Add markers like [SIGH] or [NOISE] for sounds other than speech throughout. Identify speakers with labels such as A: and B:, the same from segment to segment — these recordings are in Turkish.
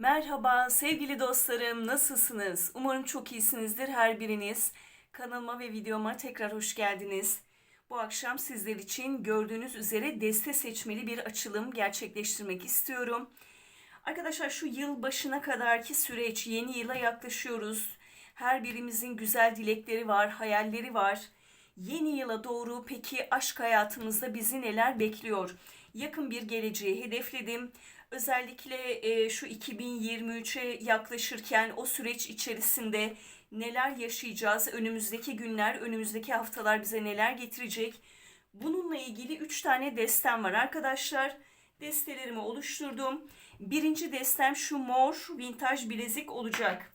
A: Merhaba sevgili dostlarım, nasılsınız? Umarım çok iyisinizdir her biriniz. Kanalıma ve videoma tekrar hoş geldiniz. Bu akşam sizler için gördüğünüz üzere deste seçmeli bir açılım gerçekleştirmek istiyorum. Arkadaşlar şu yıl başına kadarki süreç, yeni yıla yaklaşıyoruz. Her birimizin güzel dilekleri var, hayalleri var. Yeni yıla doğru peki aşk hayatımızda bizi neler bekliyor? Yakın bir geleceği hedefledim. Özellikle e, şu 2023'e yaklaşırken o süreç içerisinde neler yaşayacağız? Önümüzdeki günler, önümüzdeki haftalar bize neler getirecek? Bununla ilgili 3 tane destem var arkadaşlar. Destelerimi oluşturdum. Birinci destem şu mor vintage bilezik olacak.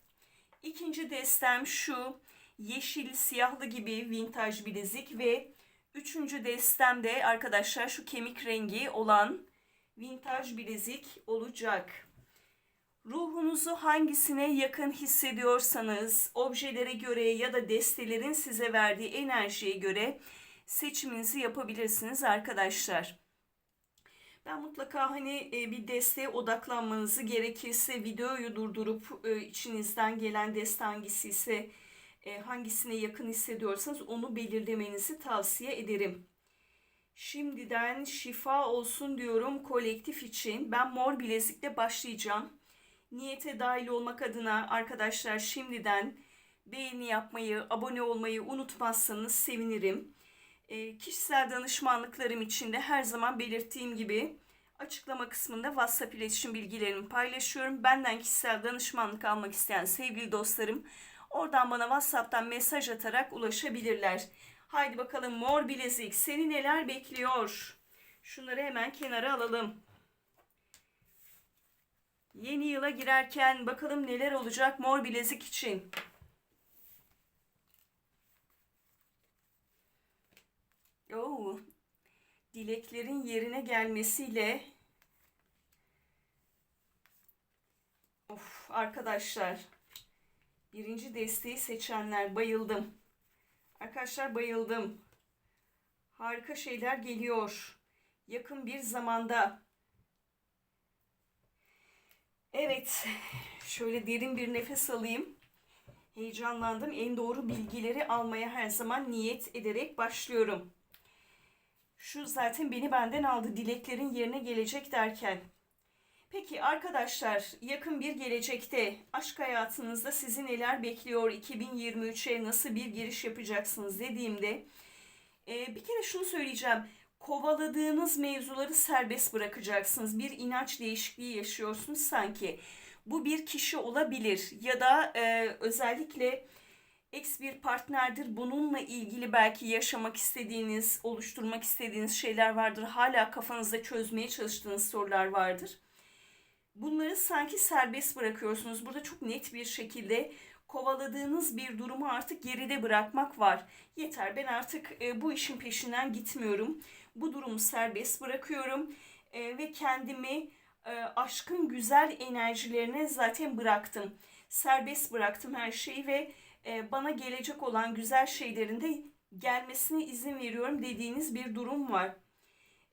A: İkinci destem şu yeşil siyahlı gibi vintage bilezik ve üçüncü destem de arkadaşlar şu kemik rengi olan vintage bilezik olacak. Ruhunuzu hangisine yakın hissediyorsanız ojelere göre ya da destelerin size verdiği enerjiye göre seçiminizi yapabilirsiniz arkadaşlar. Ben mutlaka hani e, bir desteğe odaklanmanızı gerekirse videoyu durdurup e, içinizden gelen deste hangisi ise e, hangisine yakın hissediyorsanız onu belirlemenizi tavsiye ederim. Şimdiden şifa olsun diyorum kolektif için. Ben mor bilezikle başlayacağım. Niyete dahil olmak adına arkadaşlar şimdiden beğeni yapmayı, abone olmayı unutmazsanız sevinirim. E, kişisel danışmanlıklarım için de her zaman belirttiğim gibi açıklama kısmında WhatsApp iletişim bilgilerimi paylaşıyorum. Benden kişisel danışmanlık almak isteyen sevgili dostlarım oradan bana WhatsApp'tan mesaj atarak ulaşabilirler. Haydi bakalım mor bilezik seni neler bekliyor? Şunları hemen kenara alalım. Yeni yıla girerken bakalım neler olacak mor bilezik için. Oo, dileklerin yerine gelmesiyle Of arkadaşlar birinci desteği seçenler bayıldım. Arkadaşlar bayıldım. Harika şeyler geliyor. Yakın bir zamanda. Evet. Şöyle derin bir nefes alayım. Heyecanlandım. En doğru bilgileri almaya her zaman niyet ederek başlıyorum. Şu zaten beni benden aldı. Dileklerin yerine gelecek derken. Peki arkadaşlar yakın bir gelecekte aşk hayatınızda sizi neler bekliyor? 2023'e nasıl bir giriş yapacaksınız dediğimde e, bir kere şunu söyleyeceğim. Kovaladığınız mevzuları serbest bırakacaksınız. Bir inanç değişikliği yaşıyorsunuz sanki. Bu bir kişi olabilir ya da e, özellikle ex bir partnerdir. Bununla ilgili belki yaşamak istediğiniz oluşturmak istediğiniz şeyler vardır. Hala kafanızda çözmeye çalıştığınız sorular vardır bunları sanki serbest bırakıyorsunuz. Burada çok net bir şekilde kovaladığınız bir durumu artık geride bırakmak var. Yeter ben artık e, bu işin peşinden gitmiyorum. Bu durumu serbest bırakıyorum e, ve kendimi e, aşkın güzel enerjilerine zaten bıraktım. Serbest bıraktım her şeyi ve e, bana gelecek olan güzel şeylerin de gelmesine izin veriyorum dediğiniz bir durum var.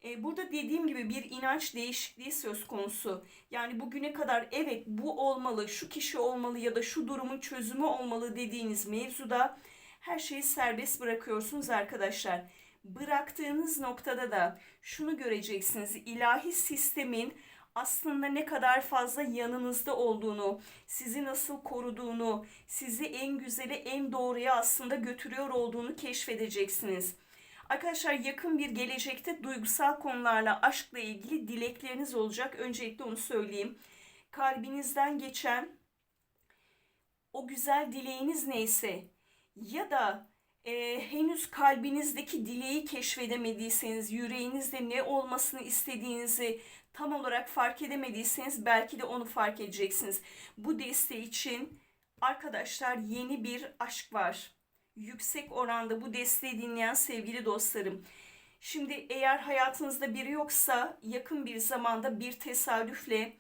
A: E, burada dediğim gibi bir inanç değişikliği söz konusu. Yani bugüne kadar evet bu olmalı, şu kişi olmalı ya da şu durumun çözümü olmalı dediğiniz mevzuda her şeyi serbest bırakıyorsunuz arkadaşlar. Bıraktığınız noktada da şunu göreceksiniz. ilahi sistemin aslında ne kadar fazla yanınızda olduğunu, sizi nasıl koruduğunu, sizi en güzeli, en doğruya aslında götürüyor olduğunu keşfedeceksiniz. Arkadaşlar yakın bir gelecekte duygusal konularla, aşkla ilgili dilekleriniz olacak. Öncelikle onu söyleyeyim. Kalbinizden geçen o güzel dileğiniz neyse ya da e, henüz kalbinizdeki dileği keşfedemediyseniz, yüreğinizde ne olmasını istediğinizi tam olarak fark edemediyseniz belki de onu fark edeceksiniz. Bu desteği için arkadaşlar yeni bir aşk var yüksek oranda bu desteği dinleyen sevgili dostlarım. Şimdi eğer hayatınızda biri yoksa yakın bir zamanda bir tesadüfle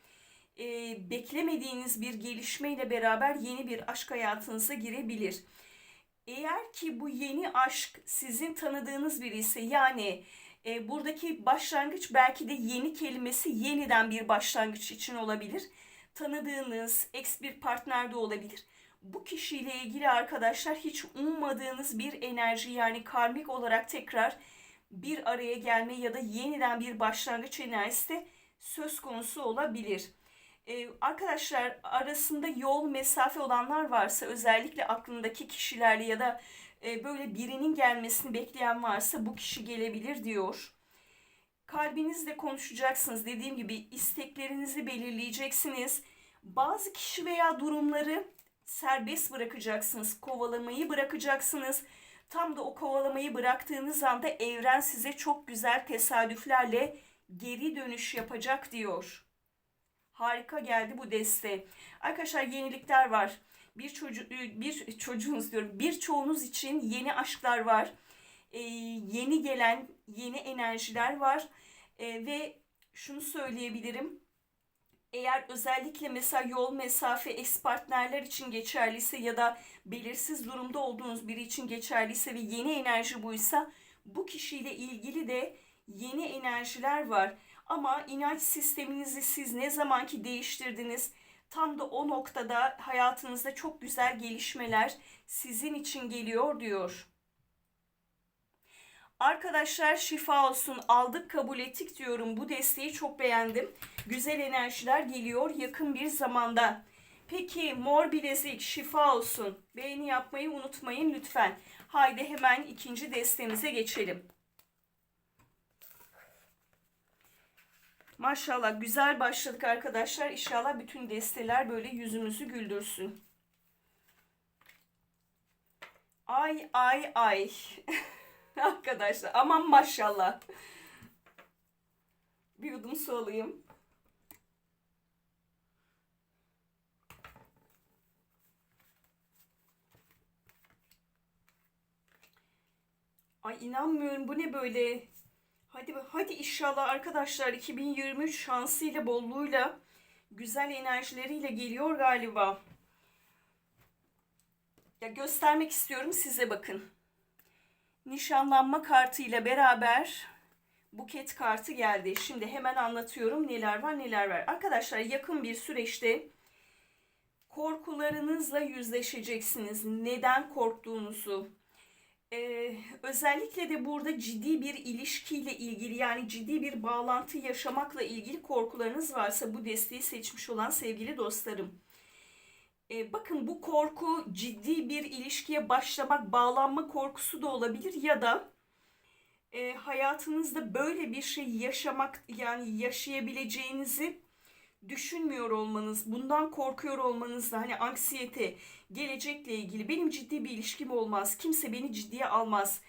A: e, beklemediğiniz bir gelişmeyle beraber yeni bir aşk hayatınıza girebilir. Eğer ki bu yeni aşk sizin tanıdığınız biri ise yani e, buradaki başlangıç belki de yeni kelimesi yeniden bir başlangıç için olabilir. tanıdığınız ex bir partner de olabilir. Bu kişiyle ilgili arkadaşlar hiç ummadığınız bir enerji yani karmik olarak tekrar bir araya gelme ya da yeniden bir başlangıç enerjisi de söz konusu olabilir. Ee, arkadaşlar arasında yol mesafe olanlar varsa özellikle aklındaki kişilerle ya da e, böyle birinin gelmesini bekleyen varsa bu kişi gelebilir diyor. Kalbinizle konuşacaksınız. Dediğim gibi isteklerinizi belirleyeceksiniz. Bazı kişi veya durumları serbest bırakacaksınız. Kovalamayı bırakacaksınız. Tam da o kovalamayı bıraktığınız anda evren size çok güzel tesadüflerle geri dönüş yapacak diyor. Harika geldi bu deste. Arkadaşlar yenilikler var. Bir çocuğu bir çocuğunuz diyorum. Birçoğunuz için yeni aşklar var. Ee, yeni gelen yeni enerjiler var. Ee, ve şunu söyleyebilirim. Eğer özellikle mesela yol mesafe ex partnerler için geçerliyse ya da belirsiz durumda olduğunuz biri için geçerliyse ve yeni enerji buysa bu kişiyle ilgili de yeni enerjiler var. Ama inanç sisteminizi siz ne zamanki değiştirdiniz tam da o noktada hayatınızda çok güzel gelişmeler sizin için geliyor diyor. Arkadaşlar şifa olsun aldık kabul ettik diyorum. Bu desteği çok beğendim. Güzel enerjiler geliyor yakın bir zamanda. Peki mor bilezik şifa olsun. Beğeni yapmayı unutmayın lütfen. Haydi hemen ikinci destemize geçelim. Maşallah güzel başladık arkadaşlar. İnşallah bütün desteler böyle yüzümüzü güldürsün. Ay ay ay. [LAUGHS] arkadaşlar aman maşallah. Bir yudum su alayım. Ay inanmıyorum bu ne böyle? Hadi hadi inşallah arkadaşlar 2023 şansıyla bolluğuyla güzel enerjileriyle geliyor galiba. Ya göstermek istiyorum size bakın. Nişanlanma kartıyla beraber buket kartı geldi. Şimdi hemen anlatıyorum neler var neler var. Arkadaşlar yakın bir süreçte korkularınızla yüzleşeceksiniz. Neden korktuğunuzu, ee, özellikle de burada ciddi bir ilişkiyle ilgili yani ciddi bir bağlantı yaşamakla ilgili korkularınız varsa bu desteği seçmiş olan sevgili dostlarım. Ee, bakın bu korku ciddi bir ilişkiye başlamak, bağlanma korkusu da olabilir ya da e, hayatınızda böyle bir şey yaşamak yani yaşayabileceğinizi düşünmüyor olmanız, bundan korkuyor olmanız da hani anksiyete, gelecekle ilgili benim ciddi bir ilişkim olmaz, kimse beni ciddiye almaz.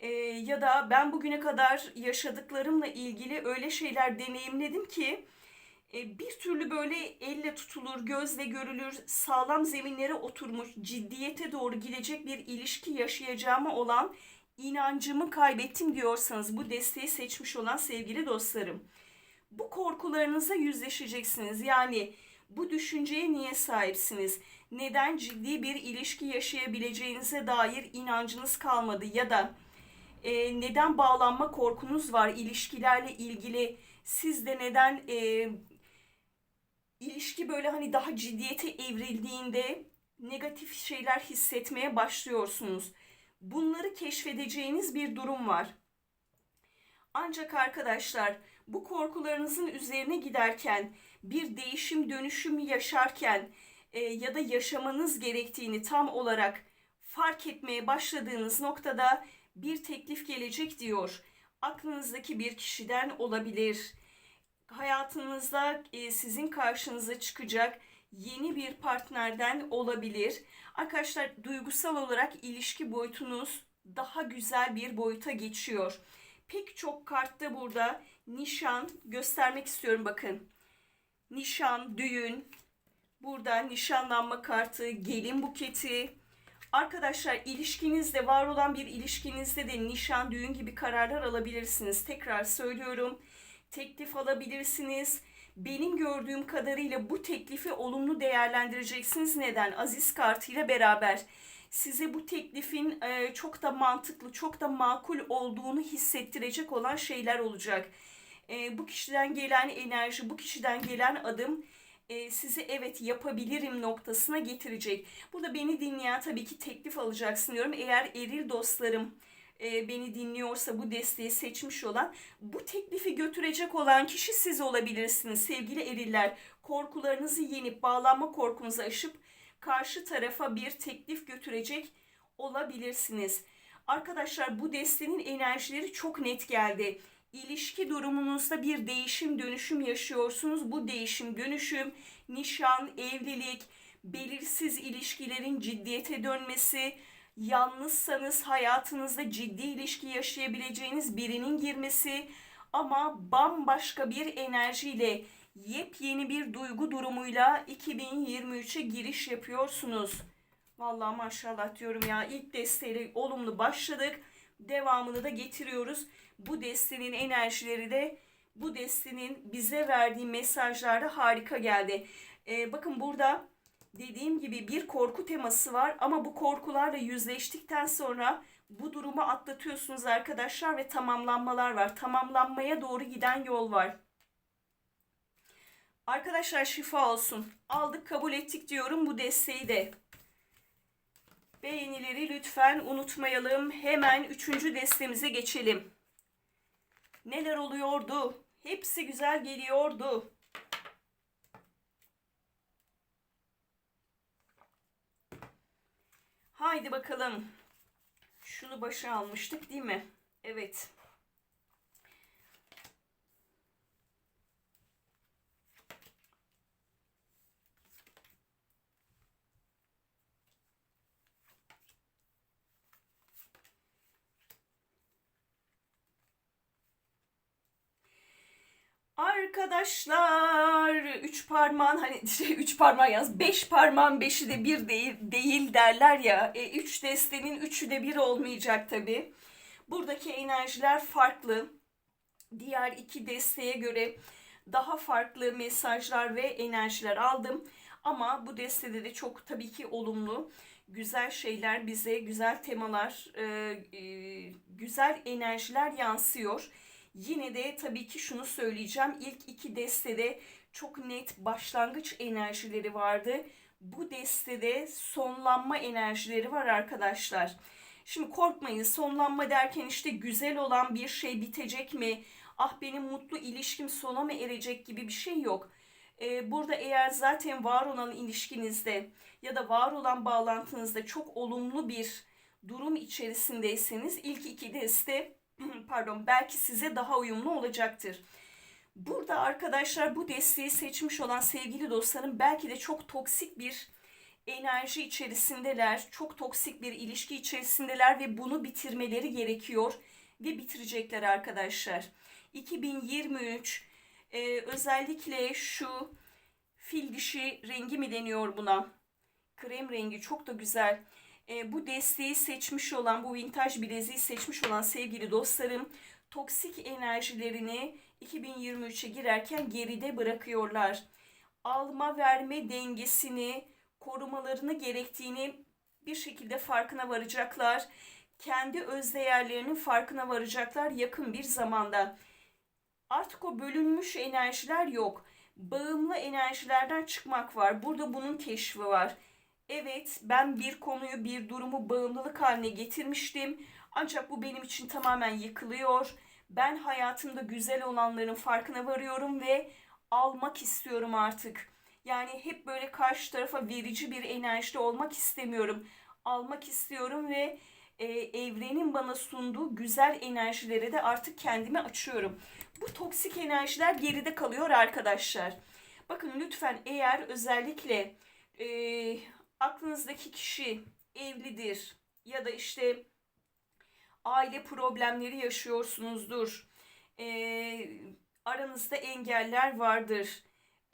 A: Ee, ya da ben bugüne kadar yaşadıklarımla ilgili öyle şeyler deneyimledim ki e, bir türlü böyle elle tutulur, gözle görülür, sağlam zeminlere oturmuş, ciddiyete doğru gidecek bir ilişki yaşayacağıma olan inancımı kaybettim diyorsanız bu desteği seçmiş olan sevgili dostlarım bu korkularınıza yüzleşeceksiniz. Yani bu düşünceye niye sahipsiniz? Neden ciddi bir ilişki yaşayabileceğinize dair inancınız kalmadı ya da e, neden bağlanma korkunuz var ilişkilerle ilgili? Siz de neden e, ilişki böyle hani daha ciddiyete evrildiğinde negatif şeyler hissetmeye başlıyorsunuz? Bunları keşfedeceğiniz bir durum var. Ancak arkadaşlar bu korkularınızın üzerine giderken, bir değişim dönüşüm yaşarken e, ya da yaşamanız gerektiğini tam olarak fark etmeye başladığınız noktada bir teklif gelecek diyor. Aklınızdaki bir kişiden olabilir. Hayatınızda e, sizin karşınıza çıkacak yeni bir partnerden olabilir. Arkadaşlar duygusal olarak ilişki boyutunuz daha güzel bir boyuta geçiyor. Pek çok kartta burada nişan göstermek istiyorum bakın. Nişan, düğün, burada nişanlanma kartı, gelin buketi. Arkadaşlar ilişkinizde var olan bir ilişkinizde de nişan, düğün gibi kararlar alabilirsiniz. Tekrar söylüyorum. Teklif alabilirsiniz. Benim gördüğüm kadarıyla bu teklifi olumlu değerlendireceksiniz. Neden? Aziz kartıyla beraber size bu teklifin e, çok da mantıklı, çok da makul olduğunu hissettirecek olan şeyler olacak. E, bu kişiden gelen enerji, bu kişiden gelen adım e, sizi evet yapabilirim noktasına getirecek. Burada beni dinleyen tabii ki teklif alacaksın diyorum. Eğer eril dostlarım e, beni dinliyorsa bu desteği seçmiş olan bu teklifi götürecek olan kişi siz olabilirsiniz sevgili eriller. Korkularınızı yenip bağlanma korkunuzu aşıp karşı tarafa bir teklif götürecek olabilirsiniz. Arkadaşlar bu destenin enerjileri çok net geldi. İlişki durumunuzda bir değişim dönüşüm yaşıyorsunuz. Bu değişim dönüşüm, nişan, evlilik, belirsiz ilişkilerin ciddiyete dönmesi, yalnızsanız hayatınızda ciddi ilişki yaşayabileceğiniz birinin girmesi ama bambaşka bir enerjiyle yepyeni bir duygu durumuyla 2023'e giriş yapıyorsunuz. Vallahi maşallah diyorum ya ilk desteğiyle olumlu başladık. Devamını da getiriyoruz. Bu destenin enerjileri de bu destenin bize verdiği mesajlarda harika geldi. Ee, bakın burada dediğim gibi bir korku teması var ama bu korkularla yüzleştikten sonra bu durumu atlatıyorsunuz arkadaşlar ve tamamlanmalar var. Tamamlanmaya doğru giden yol var. Arkadaşlar şifa olsun. Aldık kabul ettik diyorum bu desteği de. Beğenileri lütfen unutmayalım. Hemen üçüncü destemize geçelim. Neler oluyordu? Hepsi güzel geliyordu. Haydi bakalım. Şunu başa almıştık değil mi? Evet. Arkadaşlar üç parmağın hani [LAUGHS] şey üç parmağın yalnız beş parmağın beşi de bir değil, değil derler ya. E, üç destenin üçü de bir olmayacak tabi. Buradaki enerjiler farklı. Diğer iki desteğe göre daha farklı mesajlar ve enerjiler aldım. Ama bu destede de çok tabii ki olumlu, güzel şeyler bize, güzel temalar, e, e, güzel enerjiler yansıyor. Yine de tabii ki şunu söyleyeceğim. İlk iki destede çok net başlangıç enerjileri vardı. Bu destede sonlanma enerjileri var arkadaşlar. Şimdi korkmayın sonlanma derken işte güzel olan bir şey bitecek mi? Ah benim mutlu ilişkim sona mı erecek gibi bir şey yok. Ee, burada eğer zaten var olan ilişkinizde ya da var olan bağlantınızda çok olumlu bir durum içerisindeyseniz ilk iki deste [CLEARS THROAT] pardon belki size daha uyumlu olacaktır. Burada arkadaşlar bu desteği seçmiş olan sevgili dostlarım belki de çok toksik bir enerji içerisindeler. Çok toksik bir ilişki içerisindeler ve bunu bitirmeleri gerekiyor ve bitirecekler arkadaşlar. 2023 e, özellikle şu fil dişi rengi mi deniyor buna? Krem rengi çok da güzel e, bu desteği seçmiş olan, bu vintage bileziği seçmiş olan sevgili dostlarım toksik enerjilerini 2023'e girerken geride bırakıyorlar. Alma verme dengesini korumalarını gerektiğini bir şekilde farkına varacaklar. Kendi öz değerlerinin farkına varacaklar yakın bir zamanda. Artık o bölünmüş enerjiler yok. Bağımlı enerjilerden çıkmak var. Burada bunun keşfi var Evet ben bir konuyu bir durumu bağımlılık haline getirmiştim. Ancak bu benim için tamamen yıkılıyor. Ben hayatımda güzel olanların farkına varıyorum ve almak istiyorum artık. Yani hep böyle karşı tarafa verici bir enerjide olmak istemiyorum. Almak istiyorum ve e, evrenin bana sunduğu güzel enerjilere de artık kendimi açıyorum. Bu toksik enerjiler geride kalıyor arkadaşlar. Bakın lütfen eğer özellikle e, aklınızdaki kişi evlidir ya da işte aile problemleri yaşıyorsunuzdur. E, aranızda engeller vardır.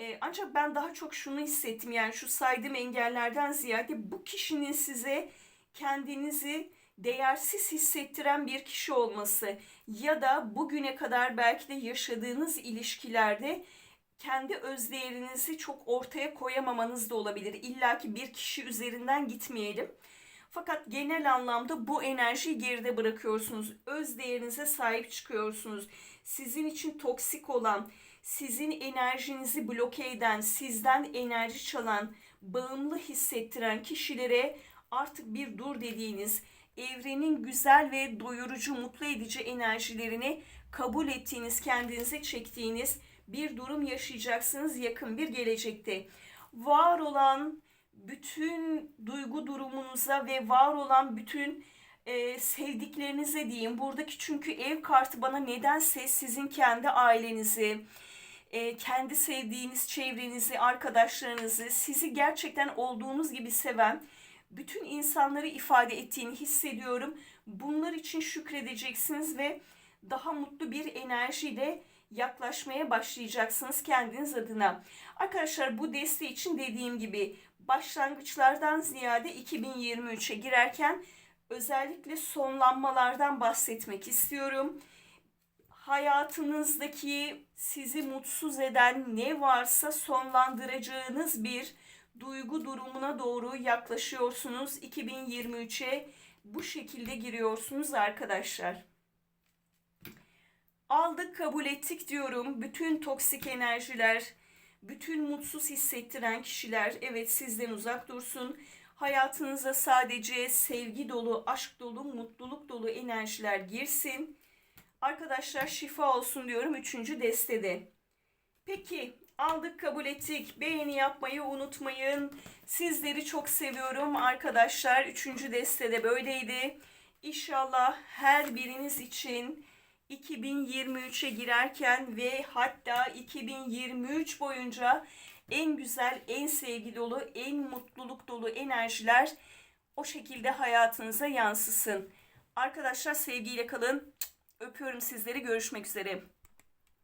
A: E, ancak ben daha çok şunu hissettim yani şu saydığım engellerden ziyade bu kişinin size kendinizi değersiz hissettiren bir kişi olması ya da bugüne kadar belki de yaşadığınız ilişkilerde kendi özdeğerinizi çok ortaya koyamamanız da olabilir. İlla ki bir kişi üzerinden gitmeyelim. Fakat genel anlamda bu enerjiyi geride bırakıyorsunuz. Öz değerinize sahip çıkıyorsunuz. Sizin için toksik olan, sizin enerjinizi bloke eden, sizden enerji çalan, bağımlı hissettiren kişilere artık bir dur dediğiniz, evrenin güzel ve doyurucu, mutlu edici enerjilerini kabul ettiğiniz, kendinize çektiğiniz bir durum yaşayacaksınız yakın bir gelecekte. Var olan bütün duygu durumunuza ve var olan bütün e, sevdiklerinize diyeyim. Buradaki çünkü ev kartı bana nedense sizin kendi ailenizi, e, kendi sevdiğiniz çevrenizi, arkadaşlarınızı, sizi gerçekten olduğunuz gibi seven bütün insanları ifade ettiğini hissediyorum. Bunlar için şükredeceksiniz ve daha mutlu bir enerjiyle yaklaşmaya başlayacaksınız kendiniz adına. Arkadaşlar bu desteği için dediğim gibi başlangıçlardan ziyade 2023'e girerken özellikle sonlanmalardan bahsetmek istiyorum. Hayatınızdaki sizi mutsuz eden ne varsa sonlandıracağınız bir duygu durumuna doğru yaklaşıyorsunuz. 2023'e bu şekilde giriyorsunuz arkadaşlar. Aldık kabul ettik diyorum. Bütün toksik enerjiler, bütün mutsuz hissettiren kişiler evet sizden uzak dursun. Hayatınıza sadece sevgi dolu, aşk dolu, mutluluk dolu enerjiler girsin. Arkadaşlar şifa olsun diyorum 3. destede. Peki aldık kabul ettik. Beğeni yapmayı unutmayın. Sizleri çok seviyorum arkadaşlar. 3. destede böyleydi. İnşallah her biriniz için 2023'e girerken ve hatta 2023 boyunca en güzel, en sevgi dolu, en mutluluk dolu enerjiler o şekilde hayatınıza yansısın. Arkadaşlar sevgiyle kalın. Öpüyorum sizleri. Görüşmek üzere.